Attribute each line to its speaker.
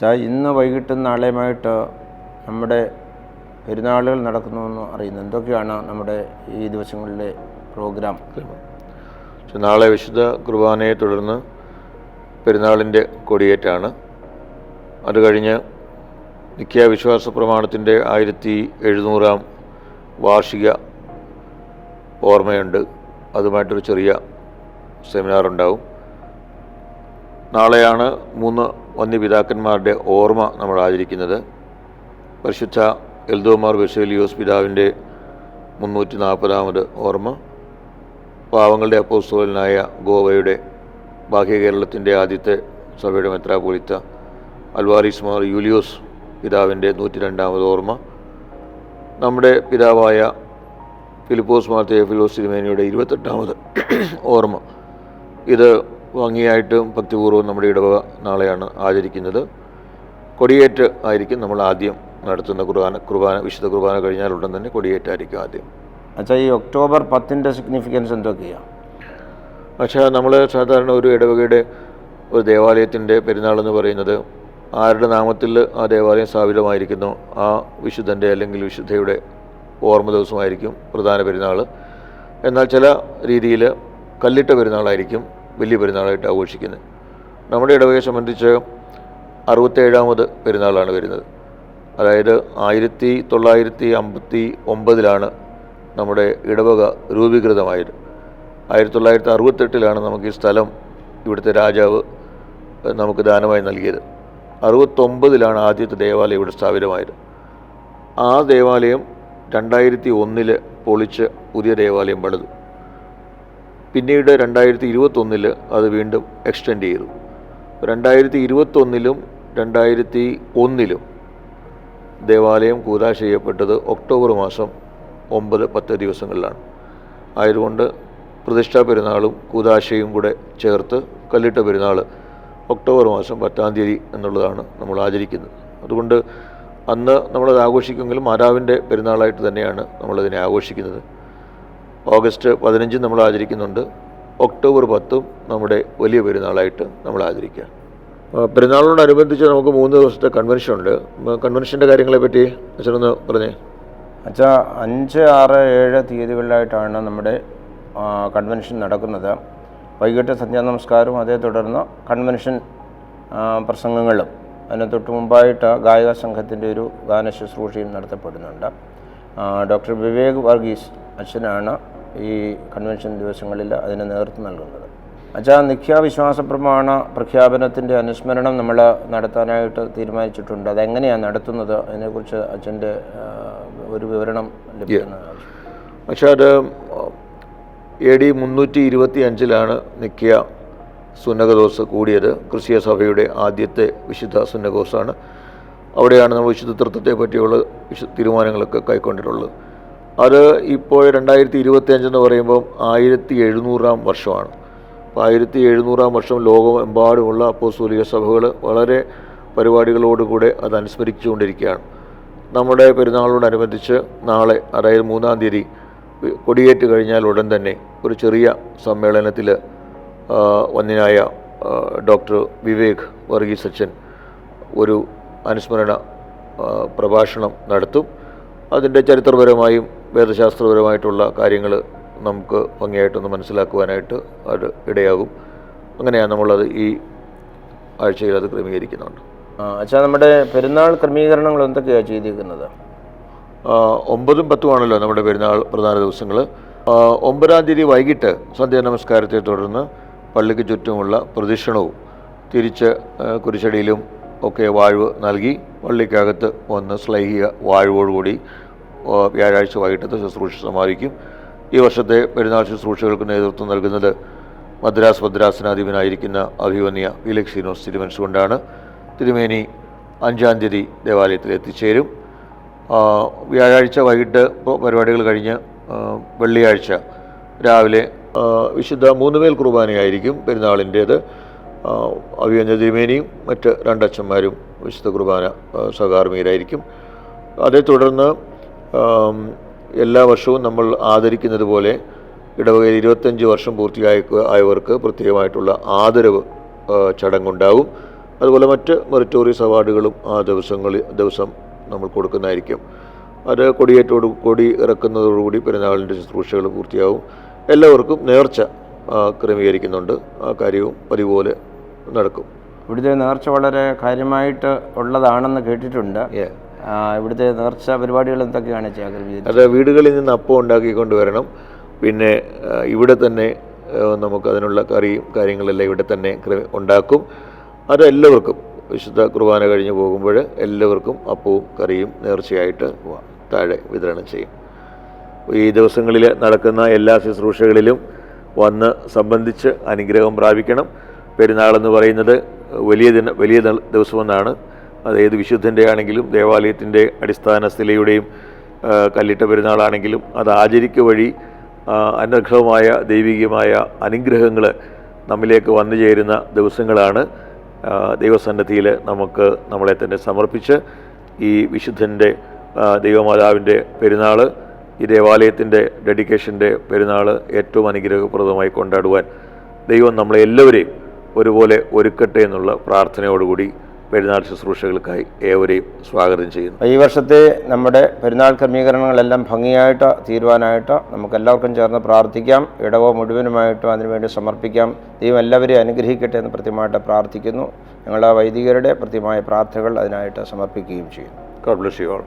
Speaker 1: അച്ഛാ ഇന്ന് വൈകിട്ടും നാളെയുമായിട്ട് നമ്മുടെ പെരുന്നാളുകൾ നടക്കുന്നുവെന്ന് അറിയുന്നു. എന്തൊക്കെയാണ് നമ്മുടെ ഈ ദിവസങ്ങളിലെ പ്രോഗ്രാം?
Speaker 2: നാളെ വിശുദ്ധ കുർബാനയെ തുടർന്ന് പെരുന്നാളിന്റെ കൊടിയേറ്റാണ്. അത് കഴിഞ്ഞ് നിത്യ വിശ്വാസ പ്രമാണത്തിന്റെ ആയിരത്തി എഴുന്നൂറാം വാർഷിക ഓർമ്മയുണ്ട്. അതുമായിട്ടൊരു ചെറിയ സെമിനാർ ഉണ്ടാവും നാളെയാണ് മൂന്ന് വന്യപിതാക്കന്മാരുടെ ഓർമ്മ നമ്മൾ ആചരിക്കുന്നത്. പരിശുദ്ധ എൽദോമാർ ബെസേലിയോസ് പിതാവിന്റെ മുന്നൂറ്റി നാൽപ്പതാമത് ഓർമ്മ. പാവങ്ങളുടെ അപ്പോസ്തോലനായ ഗോവയുടെ ബാഹ്യ കേരളത്തിന്റെ ആദ്യത്തെ സഭയുടെ മെത്രാപോലിത്ത അൽവാരിസ് മാർ യൂലിയോസ് പിതാവിന്റെ നൂറ്റി രണ്ടാമത് ഓർമ്മ. നമ്മുടെ പിതാവായ ഫിലിപ്പോസ് മാർ തേഫിലോസ് തിരുമേനിയുടെ ഇരുപത്തെട്ടാമത് ഓർമ്മ. ഇത് ഭംഗിയായിട്ടും ഭക്തിപൂർവം നമ്മുടെ ഇടവ നാളെയാണ് ആചരിക്കുന്നത്. കൊടിയേറ്റ് ആയിരിക്കും നമ്മൾ ആദ്യം നടത്തുന്ന കുർബാന കുർബാന വിശുദ്ധ കുർബാന കഴിഞ്ഞാൽ ഉടൻ തന്നെ കൊടിയേറ്റായിരിക്കും ആദ്യം.
Speaker 1: അച്ഛാ ഈ ഒക്ടോബർ പത്തിന്റെ സിഗ്നിഫിക്കൻസ് എന്തൊക്കെയാണ്
Speaker 2: പക്ഷേ നമ്മൾ സാധാരണ ഒരു ഇടവകയുടെ ഒരു ദേവാലയത്തിന്റെ പെരുന്നാളെന്ന് പറയുന്നത് ആരുടെ നാമത്തിൽ ആ ദേവാലയം സ്ഥാപിതമായിരിക്കുന്നു ആ വിശുദ്ധന്റെ അല്ലെങ്കിൽ വിശുദ്ധയുടെ ഓർമ്മ ദിവസമായിരിക്കും പ്രധാന പെരുന്നാൾ. എന്നാൽ ചില രീതിയിൽ കല്ലിട്ട പെരുന്നാളായിരിക്കും വലിയ പെരുന്നാളായിട്ട് ആഘോഷിക്കുന്നത്. നമ്മുടെ ഇടവകയെ സംബന്ധിച്ച് അറുപത്തേഴാമത് പെരുന്നാളാണ് വരുന്നത്. അതായത് ആയിരത്തി തൊള്ളായിരത്തി അമ്പത്തി ഒമ്പതിലാണ് നമ്മുടെ ഇടവക രൂപീകൃതമായത്. ആയിരത്തി തൊള്ളായിരത്തി അറുപത്തെട്ടിലാണ് നമുക്ക് ഈ സ്ഥലം ഇവിടുത്തെ രാജാവ് നമുക്ക് ദാനമായി നൽകിയത്. അറുപത്തൊമ്പതിലാണ് ആദ്യത്തെ ദേവാലയം ഇവിടെ സ്ഥാപിതമായത്. ആ ദേവാലയം രണ്ടായിരത്തി ഒന്നിൽ പൊളിച്ച് പുതിയ ദേവാലയം പണിതു. പിന്നീട് രണ്ടായിരത്തി ഇരുപത്തൊന്നിൽ അത് വീണ്ടും എക്സ്റ്റെൻഡ് ചെയ്തു. രണ്ടായിരത്തി ഇരുപത്തൊന്നിലും രണ്ടായിരത്തി ഒന്നിലും ദേവാലയം കൂതാശ ചെയ്യപ്പെട്ടത് ഒക്ടോബർ മാസം ഒമ്പത് പത്ത് ദിവസങ്ങളിലാണ്. ആയതുകൊണ്ട് പ്രതിഷ്ഠാ പെരുന്നാളും കൂതാശയും കൂടെ ചേർത്ത് കല്ലിട്ട പെരുന്നാൾ ഒക്ടോബർ മാസം പത്താം തീയതി എന്നുള്ളതാണ് നമ്മൾ ആചരിക്കുന്നത്. അതുകൊണ്ട് അന്ന് നമ്മളത് ആഘോഷിക്കുമെങ്കിലും മാതാവിന്റെ പെരുന്നാളായിട്ട് തന്നെയാണ് നമ്മളതിനെ ആഘോഷിക്കുന്നത്. ഓഗസ്റ്റ് പതിനഞ്ചും നമ്മൾ ആചരിക്കുന്നുണ്ട്. ഒക്ടോബർ പത്തും നമ്മുടെ വലിയ പെരുന്നാളായിട്ട് നമ്മൾ ആചരിക്കുക. പെരുന്നാളിനോടനുബന്ധിച്ച് നമുക്ക് മൂന്ന് ദിവസത്തെ കൺവെൻഷൻ ഉണ്ട്. കൺവെൻഷന്റെ കാര്യങ്ങളെ പറ്റി അച്ഛനൊന്ന് പറഞ്ഞേ.
Speaker 1: അച്ഛാ അഞ്ച് ആറ് ഏഴ് തീയതികളിലായിട്ടാണ് നമ്മുടെ കൺവെൻഷൻ നടക്കുന്നത്. വൈകിട്ട് സന്ധ്യാനമസ്കാരവും അതേ തുടർന്ന് കൺവെൻഷൻ പ്രസംഗങ്ങളും. അതിന് തൊട്ട് മുമ്പായിട്ട് ഗായക സംഘത്തിന്റെ ഒരു ഗാന ശുശ്രൂഷയും നടത്തപ്പെടുന്നുണ്ട് ഡോക്ടർ വിവേക് വർഗീസ് അച്ഛനാണ് ഈ കൺവെൻഷൻ ദിവസങ്ങളിൽ അതിന് നേതൃത്വം നൽകുന്നത്. അച്ഛാ നിഖ്യാവിശ്വാസ പ്രമാണ പ്രഖ്യാപനത്തിന്റെ അനുസ്മരണം നമ്മൾ നടത്താനായിട്ട് തീരുമാനിച്ചിട്ടുണ്ട്. അതെങ്ങനെയാണ് നടത്തുന്നത്? അതിനെക്കുറിച്ച് അച്ഛന്റെ ഒരു വിവരണം ലഭിക്കുന്നത്
Speaker 2: പക്ഷേ അത് എ ഡി മുന്നൂറ്റി ഇരുപത്തി അഞ്ചിലാണ് നിഖ്യ സുന്നകദോസ് കൂടിയത്. ക്രിസ്തീയ സഭയുടെ ആദ്യത്തെ വിശുദ്ധ സുന്നകോസാണ് അവിടെയാണ് നമ്മൾ വിശുദ്ധ തൃത്വത്തെ പറ്റിയുള്ള വിശു തീരുമാനങ്ങളൊക്കെ കൈക്കൊണ്ടിട്ടുള്ളത്. അത് ഇപ്പോൾ രണ്ടായിരത്തി ഇരുപത്തി അഞ്ചെന്ന് പറയുമ്പം ആയിരത്തി എഴുന്നൂറാം വർഷമാണ്. അപ്പോൾ ആയിരത്തി എഴുന്നൂറാം വർഷം ലോകമെമ്പാടുമുള്ള അപ്പോസ്തോലിക സഭകൾ വളരെ പരിപാടികളോടുകൂടെ അത് അനുസ്മരിച്ചുകൊണ്ടിരിക്കുകയാണ്. നമ്മുടെ പെരുന്നാളിനോടനുബന്ധിച്ച് നാളെ അതായത് മൂന്നാം തീയതി കൊടിയേറ്റ് കഴിഞ്ഞാൽ ഉടൻ തന്നെ ഒരു ചെറിയ സമ്മേളനത്തിൽ വന്നിനായ ഡോക്ടർ വിവേക് വർഗീസ് അച്ഛൻ ഒരു അനുസ്മരണ പ്രഭാഷണം നടത്തും. അതിന്റെ ചരിത്രപരമായും വേദശാസ്ത്രപരമായിട്ടുള്ള കാര്യങ്ങൾ നമുക്ക് ഭംഗിയായിട്ടൊന്ന് മനസ്സിലാക്കുവാനായിട്ട് അത് ഇടയാകും. അങ്ങനെയാണ് നമ്മളത് ഈ ആഴ്ചയിൽ അത് ക്രമീകരിക്കുന്നുണ്ട്.
Speaker 1: അച്ഛാ നമ്മുടെ പെരുന്നാൾ ക്രമീകരണങ്ങൾ എന്തൊക്കെയാണ് ചെയ്തിരിക്കുന്നത്?
Speaker 2: ഒമ്പതും പത്തുമാണല്ലോ നമ്മുടെ പെരുന്നാൾ പ്രധാന ദിവസങ്ങൾ ഒമ്പതാം തീയതി വൈകിട്ട് സന്ധ്യാ നമസ്കാരത്തെ തുടർന്ന് പള്ളിക്ക് ചുറ്റുമുള്ള പ്രദക്ഷിണവും തിരിച്ച് കുരിശടിയിലും ഒക്കെ വാഴ്വ് നൽകി പള്ളിക്കകത്ത് വന്ന് സ്ലൈഹിക വാഴ്വോടുകൂടി വ്യാഴാഴ്ച വൈകിട്ടത്തെ ശുശ്രൂഷ സമാപിക്കും. ഈ വർഷത്തെ പെരുന്നാൾ ശുശ്രൂഷകൾക്ക് നേതൃത്വം നൽകുന്നത് മദ്രാസ് മദ്രാസനാധിപനായിരിക്കുന്ന അഭിമന്യ ഫിലിക്സിനോസ് തിരുമനസ് കൊണ്ടാണ് തിരുമേനി അഞ്ചാം തീയതി ദേവാലയത്തിൽ എത്തിച്ചേരും. വ്യാഴാഴ്ച വൈകിട്ട് പരിപാടികൾ കഴിഞ്ഞ് വെള്ളിയാഴ്ച രാവിലെ വിശുദ്ധ മൂന്നുമേൽ കുർബാനയായിരിക്കും പെരുന്നാളിന്റേത്. അഭിമന്യ തിരുമേനിയും മറ്റ് രണ്ടച്ഛന്മാരും വിശുദ്ധ കുർബാന സഹകാർമികരായിരിക്കും അതേ തുടർന്ന് എല്ലാ വർഷവും നമ്മൾ ആദരിക്കുന്നത് പോലെ ഇടവകയിൽ ഇരുപത്തഞ്ച് വർഷം പൂർത്തിയായ ആയവർക്ക് പ്രത്യേകമായിട്ടുള്ള ആദരവ് ചടങ്ങുണ്ടാവും. അതുപോലെ മറ്റ് മെറിറ്റോറിയസ് അവാർഡുകളും ആ ദിവസങ്ങളിൽ ദിവസം നമ്മൾ കൊടുക്കുന്നതായിരിക്കും. അത് കൊടിയേറ്റോട് കൊടി ഇറക്കുന്നതോടുകൂടി പെരുന്നാളിന്റെ ശുശ്രൂഷകൾ പൂർത്തിയാവും. എല്ലാവർക്കും നേർച്ച ക്രമീകരിക്കുന്നുണ്ട്. ആ കാര്യവും പതിപോലെ നടക്കും.
Speaker 1: ഇവിടുത്തെ നേർച്ച വളരെ കാര്യമായിട്ട് ഉള്ളതാണെന്ന് കേട്ടിട്ടുണ്ട്. ഇവിടുത്തെ നേർച്ച പരിപാടികൾ എന്തൊക്കെയാണ്
Speaker 2: അത് വീടുകളിൽ നിന്ന് അപ്പം ഉണ്ടാക്കിക്കൊണ്ട് വരണം പിന്നെ ഇവിടെ തന്നെ നമുക്ക് അതിനുള്ള കറിയും കാര്യങ്ങളെല്ലാം ഇവിടെ തന്നെ ഉണ്ടാക്കും. അത് എല്ലാവർക്കും വിശുദ്ധ കുർബാന കഴിഞ്ഞ് പോകുമ്പോൾ എല്ലാവർക്കും അപ്പവും കറിയും നേർച്ചയായിട്ട് താഴെ വിതരണം ചെയ്യും. ഈ ദിവസങ്ങളിൽ നടക്കുന്ന എല്ലാ ശുശ്രൂഷകളിലും വന്ന് സംബന്ധിച്ച് അനുഗ്രഹം പ്രാപിക്കണം. പെരുന്നാളെന്ന് പറയുന്നത് വലിയ ദിന വലിയ ദിവസമെന്നാണ് അത് ഏത് വിശുദ്ധന്റെ ആണെങ്കിലും ദേവാലയത്തിന്റെ അടിസ്ഥാന സ്ഥിലയുടെയും കല്ലിട്ട പെരുന്നാളാണെങ്കിലും അത് ആചരിക്ക വഴി അനർഹമായ ദൈവികമായ അനുഗ്രഹങ്ങൾ നമ്മിലേക്ക് വന്നു ചേരുന്ന ദിവസങ്ങളാണ് ദൈവസന്നദ്ധിയിൽ നമുക്ക് നമ്മളെ തന്നെ സമർപ്പിച്ച് ഈ വിശുദ്ധന്റെ ദൈവമാതാവിന്റെ പെരുന്നാൾ ഈ ദേവാലയത്തിന്റെ ഡെഡിക്കേഷന്റെ പെരുന്നാൾ ഏറ്റവും അനുഗ്രഹപ്രദമായി കൊണ്ടാടുവാൻ ദൈവം നമ്മളെ എല്ലാവരെയും ഒരുപോലെ ഒരുക്കട്ടെ എന്നുള്ള പ്രാർത്ഥനയോടുകൂടി പെരുന്നാൾ ശുശ്രൂഷകൾക്കായി ഏവരെയും സ്വാഗതം ചെയ്യുന്നു.
Speaker 1: ഈ വർഷത്തെ നമ്മുടെ പെരുന്നാൾ ക്രമീകരണങ്ങളെല്ലാം ഭംഗിയായിട്ട് തീരുവാനായിട്ട് നമുക്കെല്ലാവർക്കും ചേർന്ന് പ്രാർത്ഥിക്കാം. ഇടവോ മുഴുവനുമായിട്ടും അതിനുവേണ്ടി സമർപ്പിക്കാം. ദൈവം എല്ലാവരെയും അനുഗ്രഹിക്കട്ടെ എന്ന് കൃത്യമായിട്ട് പ്രാർത്ഥിക്കുന്നു. ഞങ്ങളുടെ വൈദികരുടെ കൃത്യമായ പ്രാർത്ഥനകൾ അതിനായിട്ട് സമർപ്പിക്കുകയും ചെയ്യുന്നു.
Speaker 2: God bless you all